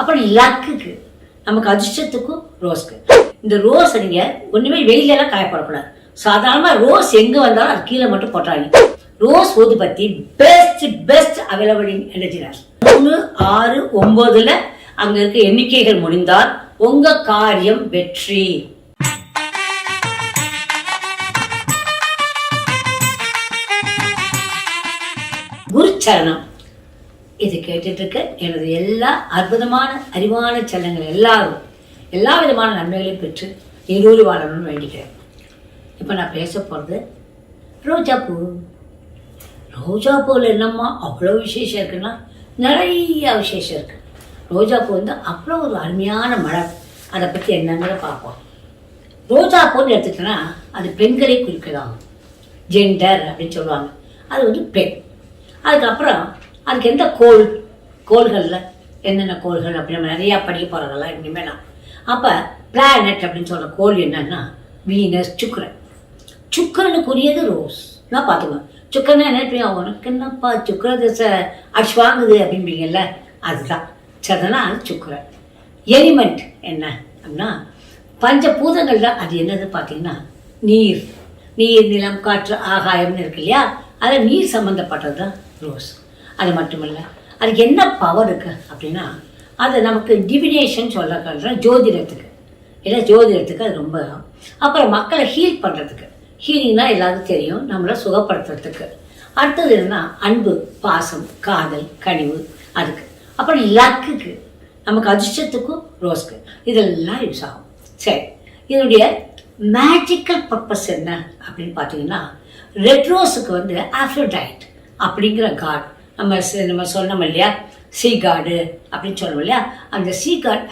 அப்புறம் லக்குக்கு நமக்கு அதிர்ஷ்டத்துக்கும் ரோஸ்க்கு இந்த ரோஸ் நீங்கள் ஒன்றுமே வெயிலெல்லாம் காயப்படக்கூடாது சாதாரணமாக ரோஸ் எங்கே வந்தாலும் அது கீழே மட்டும் போட்டாங்க ரோஸ் ஊதுபத்தி பெஸ்ட் பெஸ்ட் அவைலபிள் இன் மூணு ஆறு ஒன்பதுல அங்க இருக்க எண்ணிக்கைகள் முடிந்தால் உங்க காரியம் வெற்றி. குருச்சரணம். இது கேட்டுட்ருக்க. எனது எல்லா அற்புதமான அறிவான செல்லங்கள் எல்லாரும் எல்லா விதமான நன்மைகளையும் பெற்று நீரூறி வாழணும்னு வேண்டிக்கிறேன். இப்போ நான் பேச போகிறது ரோஜா பூ. ரோஜா பூவில் என்னம்மா அவ்வளோ விசேஷம் இருக்குன்னா நிறைய விசேஷம் இருக்குது ரோஜா பூ வந்து அவ்வளோ ஒரு அருமையான மலர். அதை பற்றி என்னங்கிற பார்ப்போம். ரோஜா பூன்னு எடுத்துட்டோன்னா அது பெண்களை குறிக்கலாம் ஜெண்டர் அப்படின்னு சொல்லுவாங்க. அது வந்து பெண். அதுக்கப்புறம் அதுக்கு எந்த கோள் கோள்களில்? என்னென்ன கோள்கள் அப்படி நம்ம நிறையா படிக்க போகிறதெல்லாம் இனிமேலாம் அப்போ பிளானட் அப்படின்னு சொல்கிற கோள் என்னன்னா வீனஸ் சுக்கரன். சுக்கரனுக்குரியது ரோஸ் நான் பார்த்துக்கோங்க சுக்கரன் என்ன பண்ணி உனக்கு என்னப்பா சுக்கர தசை அடிச்சு வாங்குது அப்படிம்பீங்கல்ல? அதுதான். சதனா அது சுக்கரன். எலிமெண்ட் என்ன அப்படின்னா பஞ்சபூதங்களில் அது என்னது பார்த்தீங்கன்னா நீர். நீர் நிலம் காற்று ஆகாயம்னு இருக்கு இல்லையா? அதில் நீர் சம்மந்தப்பட்டது தான் ரோஸ் அது மட்டுமல்ல. அதுக்கு என்ன பவர் இருக்குது அப்படின்னா அது நமக்கு டிவினேஷன் சொல்ல ஜோதிடத்துக்கு. ஏன்னா ஜோதிடத்துக்கு அது ரொம்ப அப்புறம் மக்களை ஹீல் பண்ணுறதுக்கு ஹீலிங்னா எல்லாருக்கும் தெரியும் நம்மளை சுகப்படுத்துறதுக்கு. அடுத்தது என்னன்னா அன்பு பாசம் காதல் கனிவு அதுக்கு. அப்புறம் லக்குக்கு. நமக்கு அதிர்ஷ்டத்துக்கும் ரோஸ்க்கு. இதெல்லாம் யூஸ் ஆகும். சரி. இதனுடைய மேஜிக்கல் பர்பஸ் என்ன அப்படின்னு பார்த்தீங்கன்னா ரெட் ரோஸுக்கு வந்து ஆஃப்ரோடைட் அப்படிங்கிற காட் நம்ம நம்ம சொன்னோம் இல்லையா? சீ அப்படின்னு சொன்னோம் இல்லையா? அந்த சீ காட்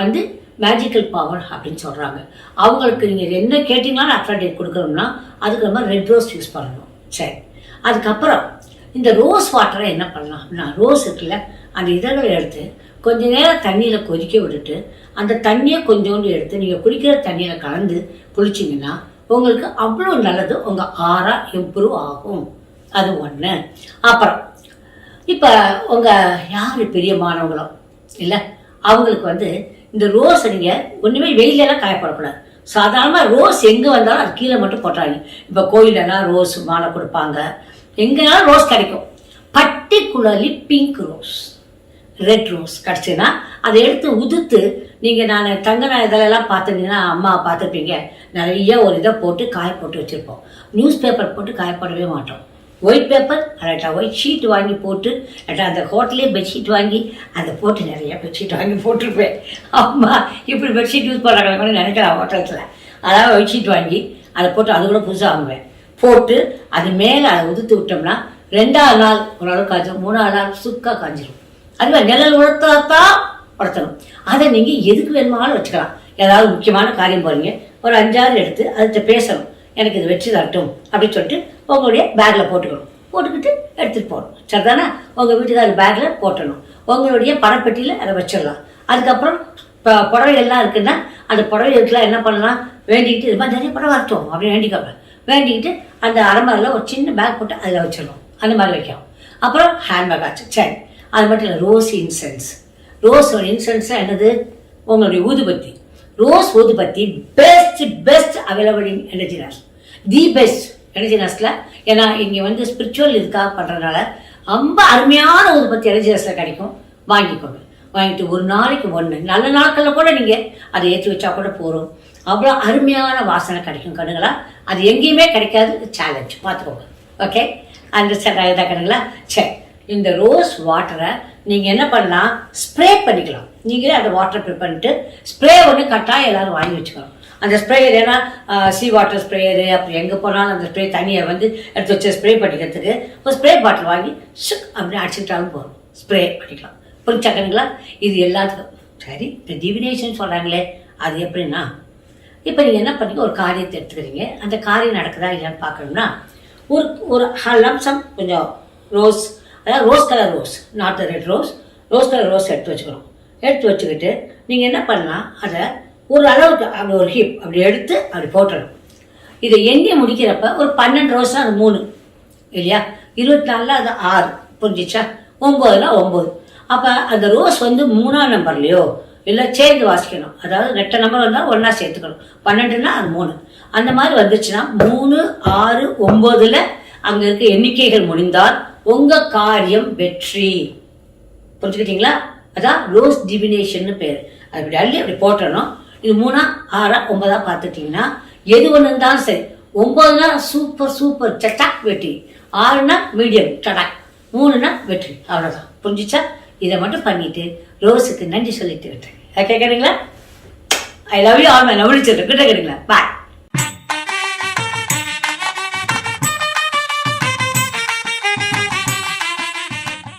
வந்து மேஜிக்கல் பவர் அப்படின்னு சொல்கிறாங்க அவங்களுக்கு நீங்கள் என்ன கேட்டிங்கனாலும் ஆஃப்ரோடைட் கொடுக்கணும்னா அதுக்கு நம்ம ரெட் ரோஸ் யூஸ் பண்ணணும். சரி. அதுக்கப்புறம் இந்த ரோஸ் வாட்டரை என்ன பண்ணலாம்? அப்படின்னா ரோஸ் இருக்குல்ல அந்த இதழ்களை எடுத்து கொஞ்ச நேரம் தண்ணியில் கொதிக்க விட்டுட்டு அந்த தண்ணியை கொஞ்சோண்டு எடுத்து நீங்கள் குடிக்கிற தண்ணியில் கலந்து குளிச்சிங்கன்னா உங்களுக்கு அவ்வளோ நல்லது உங்கள் ஆறா இம்ப்ரூவ் ஆகும். அது ஒன்று அப்புறம் இப்போ உங்கள் யார் பெரியமானவங்களோ இல்லை? அவங்களுக்கு வந்து இந்த ரோஸ் நீங்கள் ஒன்றுமே வெயிலெல்லாம் காயப்படக்கூடாது. சாதாரணமாக ரோஸ் எங்கே வந்தாலும் அது கீழே மட்டும் போட்டாங்க இப்போ கோயிலெல்லாம் ரோஸ் மாலை கொடுப்பாங்க. எங்கேனாலும் ரோஸ் கிடைக்கும். Particularly pink rose. Red rose கிடச்சுன்னா அதை எடுத்து உதுத்து நீங்கள் நான் தங்க இதெல்லாம் பார்த்துருந்தீங்கன்னா அம்மா பார்த்துருப்பீங்க. நிறைய ஒரு இதை போட்டு காய போட்டு வச்சுருப்போம். நியூஸ் பேப்பர் போட்டு காய போடவே மாட்டோம். ஒயிட் பேப்பர் அல்லாட்டா ஒயிட் ஷீட் வாங்கி போட்டு அல்லாட்டா அந்த ஹோட்டலே பெட்ஷீட் வாங்கி அதை போட்டு நிறைய பெட்ஷீட் வாங்கி போட்டிருப்பேன். அம்மா இப்படி பெட்ஷீட் யூஸ் பண்ணுறாங்க கூட நினைக்கலாம் ஹோட்டல்ஸில் அதாவது ஒயிட் ஷீட் வாங்கி அதை போட்டு அது கூட புதுசாக வாங்குவேன். போட்டு அது மேலே அதை உதுத்து விட்டோம்னா ரெண்டாவது நாள் ஓரளவு காய்ச்சும் மூணாவது நாள் சுக்காக காய்ஞ்சிடும் அது மாதிரி நிழல் உலர்த்தாதான் படுத்தணும் அதை நீங்கள் எதுக்கு வேணுமானாலும் வச்சுக்கலாம். ஏதாவது முக்கியமான காரியம் போகிறீங்க ஒரு அஞ்சாறு எடுத்து அதை பேசணும். எனக்கு இது வச்சு தரட்டும் அப்படின்னு சொல்லிட்டு உங்களுடைய பேக்கில் போட்டுக்கணும். போட்டுக்கிட்டு எடுத்துகிட்டு போகணும். சரிதானே? உங்கள் வீட்டுக்கார பேக்கில் போட்டணும் உங்களுடைய பணப்பெட்டியில் அதை வச்சிடலாம். அதுக்கப்புறம் இப்போ புடவை எல்லாம் இருக்குன்னா அந்த புடவை இருக்கலாம் என்ன பண்ணலாம்? வேண்டிக்கிட்டு இது மாதிரி நிறைய புடவை வரட்டும் அப்படின்னு வேண்டிக்கோங்க. வேண்டிக்கிட்டு அந்த அரைமரில் ஒரு சின்ன பேக் போட்டு அதில் வச்சிடணும். அந்த மாதிரி வைக்கணும். அப்புறம் ஹேண்ட்பேக் ஆச்சு சரி. அது மட்டும் இல்லை ரோஸ் இன்சென்ஸ் ரோஸ் இன்சென்ஸ் என்னது? உங்களுடைய ஊதுபத்தி. ரோஸ் ஊதுபத்தி பெஸ்ட் பெஸ்ட் அவைலபிள் இன் எனர்ஜினாஸ் தி பெஸ்ட் எனர்ஜினஸ்ல ஏன்னா இங்கே வந்து ஸ்பிரிச்சுவல் இதுக்காக பண்ணுறதுனால ரொம்ப அருமையான ஊதுபத்தி எனர்ஜினஸ்ல கிடைக்கும். வாங்கிக்கோங்க. வாங்கிட்டு ஒரு நாளைக்கு ஒன்று நல்ல நாட்களில் கூட நீங்கள் அதை ஏற்றி வச்சா கூட போகிறோம் அவ்வளோ அருமையான வாசனை கிடைக்கும் கண்ணுங்களா அது எங்கேயுமே கிடைக்காது. சேலஞ்ச் பார்த்துக்கோங்க. ஓகே அண்டர்ஸ்டாண்ட் ஆகிதா கண்ணுங்களா சரி இந்த ரோஸ் வாட்டரை நீங்கள் என்ன பண்ணலாம்? ஸ்ப்ரே பண்ணிக்கலாம். நீங்களே அந்த வாட்டர் ப்ரிப்பேர் பண்ணிட்டு ஸ்ப்ரே ஒன்று கட்டாயம் எல்லோரும் வாங்கி வச்சுக்கணும். அந்த ஸ்ப்ரேயர் ஏன்னா சி வாட்டர் ஸ்ப்ரேயரு அப்புறம் எங்கே போனாலும் அந்த ஸ்ப்ரே தண்ணியை வந்து எடுத்து வச்சு ஸ்ப்ரே பண்ணிக்கிறதுக்கு ஒரு ஸ்ப்ரே பாட்டில் வாங்கி ஷுக் அப்படின்னு அடிச்சுக்கிட்டாலும் போதும். ஸ்ப்ரே பண்ணிக்கலாம். புரிஞ்சாக்கணுங்களா இது எல்லாத்துக்கும். சரி இந்த டிவினேஷன் சொல்கிறாங்களே அது எப்படின்னா இப்போ நீங்கள் என்ன பண்ணி ஒரு காரியத்தை எடுத்துக்கிறீங்க. அந்த காரியம் நடக்குதா இல்லைன்னு பார்க்கணும்னா ஒரு ஒரு லம்சம் கொஞ்சம் ரோஸ் அதாவது rose colour rose not red rose rose colour rose எடுத்து வச்சுக்கணும். எடுத்து வச்சுக்கிட்டு நீங்கள் என்ன பண்ணலாம்? அதை ஒரு அளவுக்கு அப்படி ஒரு ஹிப் அப்படி எடுத்து அப்படி போட்டுடணும் இதை எண்ணி முடிக்கிறப்ப ஒரு பன்னெண்டு ரோஸ்னா அது மூணு இல்லையா? இருபத்தி நாலில் அது ஆறு புரிஞ்சிச்சா? ஒம்போதுனா ஒம்பது. அப்போ அந்த ரோஸ் வந்து மூணாம் நம்பர்லையோ இல்லை சேர்ந்து வாசிக்கணும். அதாவது ரெட்டை நம்பர் வந்தால் ஒன்றா சேர்த்துக்கணும். பன்னெண்டுன்னா அது மூணு. அந்த மாதிரி வந்துச்சுன்னா மூணு ஆறு ஒம்பதில் அங்கே இருக்க எண்ணிக்கைகள் முடிந்தால் உங்கள் காரியம் வெற்றி. புரிஞ்சுக்கிட்டீங்களா? அதான் ரோஸ் டிவினேஷன் பேர். அது அப்படி அள்ளி அப்படி போட்டணும். இது மூணா ஆறா ஒன்பதா பார்த்துட்டிங்கன்னா எது ஒன்று இருந்தாலும் சரி ஒன்பதுனா சூப்பர் சூப்பர் சட்டாக் வெற்றி. ஆறுனா மீடியம் சட்டாக் மூணுனா வெற்றி. அவ்வளோதான் புரிஞ்சுச்சா? இதை மட்டும் பண்ணிட்டு ரோஸுக்கு நன்றி சொல்லிட்டு விட்டுருங்க. கேட்குறீங்களா I love you all my love கிட்ட கேட்குறீங்களா பாய்